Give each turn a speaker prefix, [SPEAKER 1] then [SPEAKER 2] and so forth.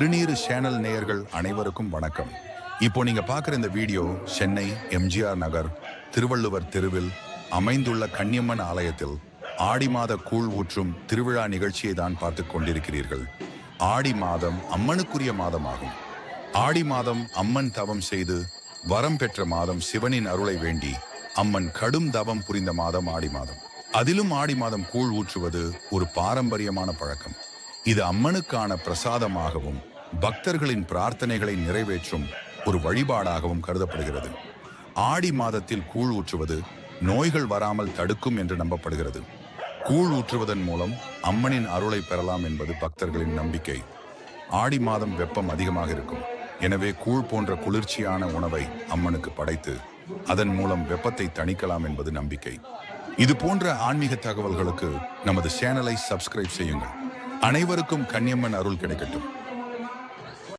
[SPEAKER 1] திருநீறு சேனல் நேயர்கள் அனைவருக்கும் வணக்கம். இப்போ நீங்க பார்க்குற இந்த வீடியோ சென்னை எம்ஜிஆர் நகர் திருவள்ளுவர் தெருவில் அமைந்துள்ள கன்னியம்மன் ஆலயத்தில் ஆடி மாத கூழ் ஊற்றும் திருவிழா நிகழ்ச்சியை தான் பார்த்து கொண்டிருக்கிறீர்கள். ஆடி மாதம் அம்மனுக்குரிய மாதமாகும். ஆடி மாதம் அம்மன் தவம் செய்து வரம் பெற்ற மாதம் சிவனின் அருளை வேண்டி அம்மன் கடும் தவம் புரிந்த மாதம் ஆடி மாதம். அதிலும் ஆடி மாதம் கூழ் ஊற்றுவது ஒரு பாரம்பரியமான பழக்கம். இது அம்மனுக்கான பிரசாதமாகவும் பக்தர்களின் பிரார்த்தனைகளை நிறைவேற்றும் ஒரு வழிபாடாகவும் கருதப்படுகிறது. ஆடி மாதத்தில் கூழ் ஊற்றுவது நோய்கள் வராமல் தடுக்கும் என்று நம்பப்படுகிறது. கூழ் ஊற்றுவதன் மூலம் அம்மனின் அருளை பெறலாம் என்பது பக்தர்களின் நம்பிக்கை. ஆடி மாதம் வெப்பம் அதிகமாக இருக்கும். எனவே கூழ் போன்ற குளிர்ச்சியான உணவை அம்மனுக்கு படைத்து அதன் மூலம் வெப்பத்தை தணிக்கலாம் என்பது நம்பிக்கை. இது போன்ற ஆன்மீக தகவல்களுக்கு நமது சேனலை சப்ஸ்கிரைப் செய்யுங்கள். அனைவருக்கும் கன்னியம்மன் அருள் கிடைக்கட்டும்.